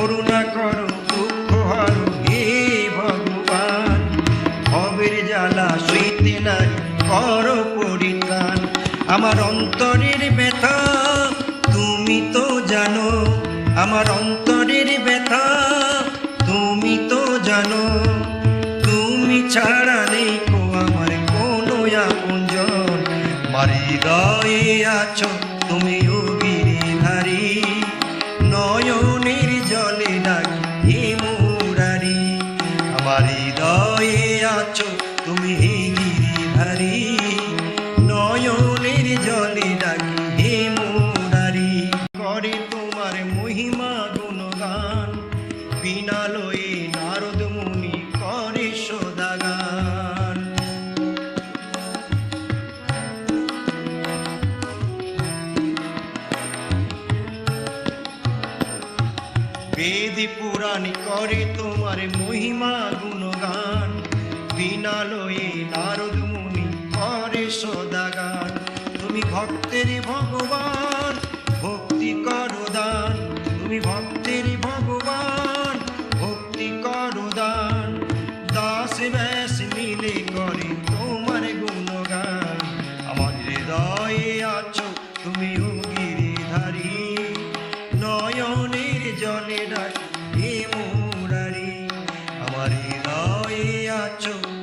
করুণা করো, দুঃখ হারো হে ভগবান। ভবের জ্বালা সইতে নারী করো পরিত্রাণ। আমার অন্তরের ব্যথা তুমি তো জানো, আমার অন্তরের ব্যথা তুমি তো জানো। তুমি ছাড়া নেই কো আমার কোনো আপনজন। আমার হৃদয়ে আছো, তুমি গিরিধারী নয়নের তুমি গিরিধারী, নয়নের জলে ডাকি হে মুরারি। করে তোমার মহিমা গুণগান বিনালয়ে নারদ মুনি করে সদাগান। বেদি পুরাণী করে তোমার মহিমা গুণগান বিনালয়ে নারদ মুনি করে সদাগান। তুমি ভক্তের ভগবান, ভক্তি করো তুমি ভক্তের ভগবান, ভক্তি করো দাস ব্যাস মিলে করে তোমার গুণগান। আমার হৃদয়ে আছো তুমি গিরিধারী নয়নের জনে ডাকি chung